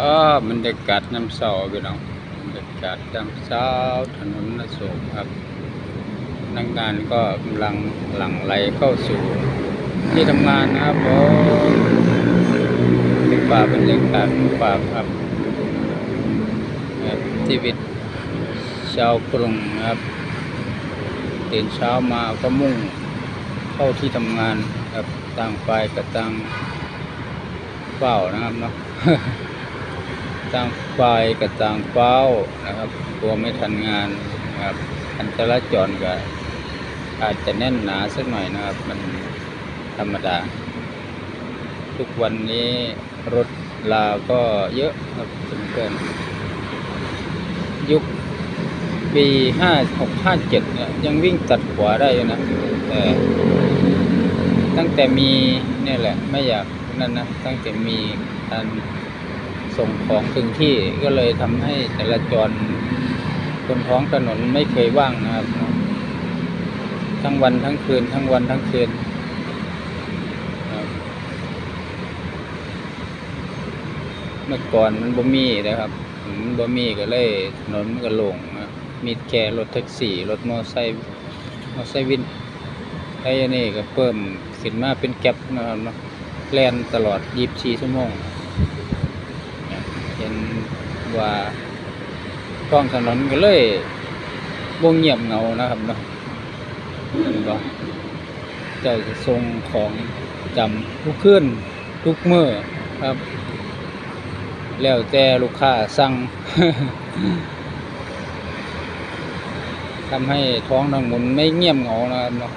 อ๋อบรรยากาศน้ำเสาพี่น้องบรรยากาศน้ำเสาถนนอโศกครับนักงานก็กำลังหลั่งไหลเข้าสู่ที่ทำงานนะครับผมเป็นป่าบรรยากาศป่าครับครับชีวิตชาวกรุงครับตื่นเช้ามาก็มุ่งเข้าที่ทำงานครับต่างฝ่ายกับต่างเฝ้านะครับเนาะ ต่างฝ่ายกับต่างเฝ้านะครับกลัวไม่ทันงานนะครับอันจรจรก็อาจจะแน่นหนาสักหน่อยนะครับ มันธรรมดา ทุกวันนี้รถลาก็เยอะครับเพื่อนยุคปีห้าหกห้าเจ็ดเนี่ยยังวิ่งตัดขวาได้อยู่นะแต่ตั้งแต่มีเนี่ยแหละ ไม่อยากนั่นนะ ตั้งแต่มีการ ส่งของถึงที่ก็เลยทำให้จราจรบนท้องถนนไม่เคยว่างนะครับ ทั้งวันทั้งคืน ทั้งวันทั้งคืนเมื่อก่อนมันบ่มีนะครับมันบ่มีก็เลยถนนมันก็โล่งนะมีแค่รถแท็กซี่รถมอไซค์มอไซค์วินไอ้นี่ก็เพิ่มขึ้นมาเป็นแก๊ปนะครับเนาะแล่นตลอด 24 ชั่วโมง ห็นว่าท้องถนนก็เลยบ่เงียบเงานะครับเนาะเห็นบ่เจ้าจะส่งของจำทุกคืนทุกเมื้อครับ แล้วแต่ลูกค้าสั่งทำให้ท้องน้งมุนไม่เงียบเหงานะครับเนาะ